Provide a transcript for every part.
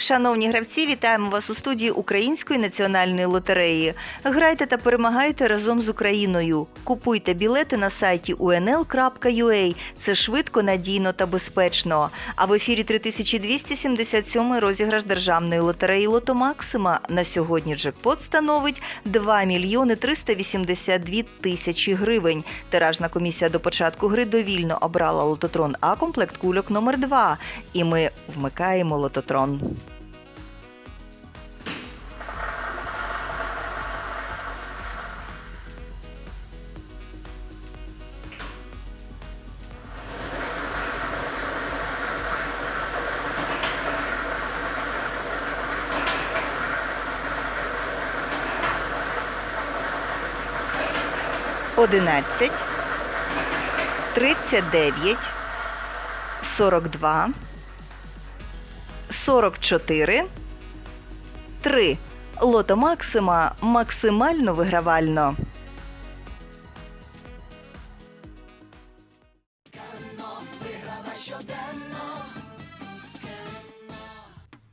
Шановні гравці, вітаємо вас у студії Української національної лотереї. Грайте та перемагайте разом з Україною. Купуйте білети на сайті unl.ua. Це швидко, надійно та безпечно. А в ефірі 3277 розіграш державної лотереї Лото Максима. На сьогодні джекпот становить 2 мільйони 382 тисячі гривень. Тиражна комісія до початку гри довільно обрала лототрон А комплект кульок номер 2 І ми вмикаємо лототрон. Одинадцять, тридцять дев'ять, сорок два, сорок чотири, три. Лото Максима максимально вигравально.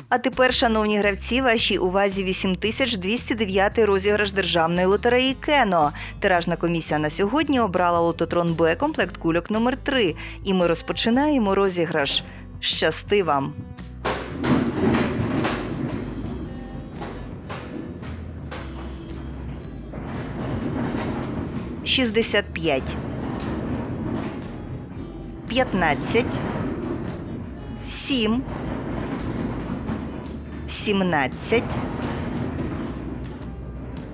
А тепер, шановні гравці, вашій увазі 8209 розіграш державної лотереї Кено. Тиражна комісія на сьогодні обрала лототрон Б комплект кульок номер 3 І ми розпочинаємо розіграш. Щасти вам! Шістдесят п'ять. П'ятнадцять. Сім. 17,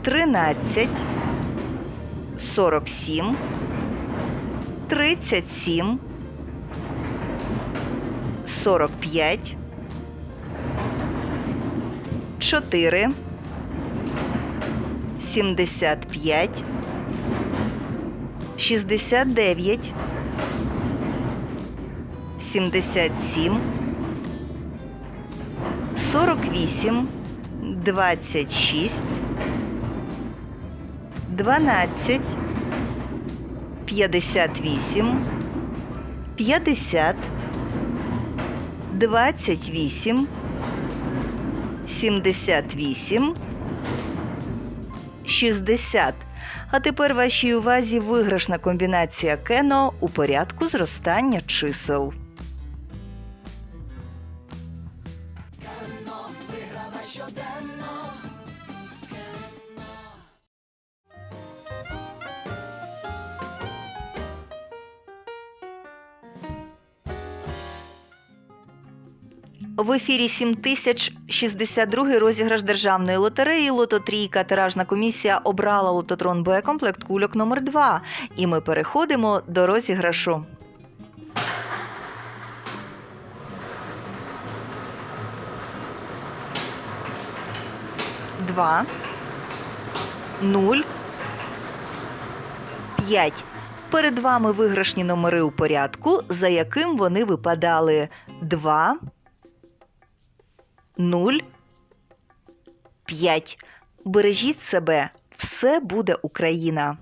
13, 47, 37, 45, 4, 75, 69, 77, 48, 26, 12, 58, 50, 28, 78, 60. А тепер вашій увазі виграшна комбінація кено у порядку зростання чисел. В ефірі 7062 розіграш державної лотереї Лото Трійка. Тиражна комісія обрала лототрон Б комплект кульок номер 2 І ми переходимо до розіграшу. Два. Нуль. П'ять. Перед вами виграшні номери у порядку, за яким вони випадали. 2, 0, 5. Бережіть себе. Все буде Україна.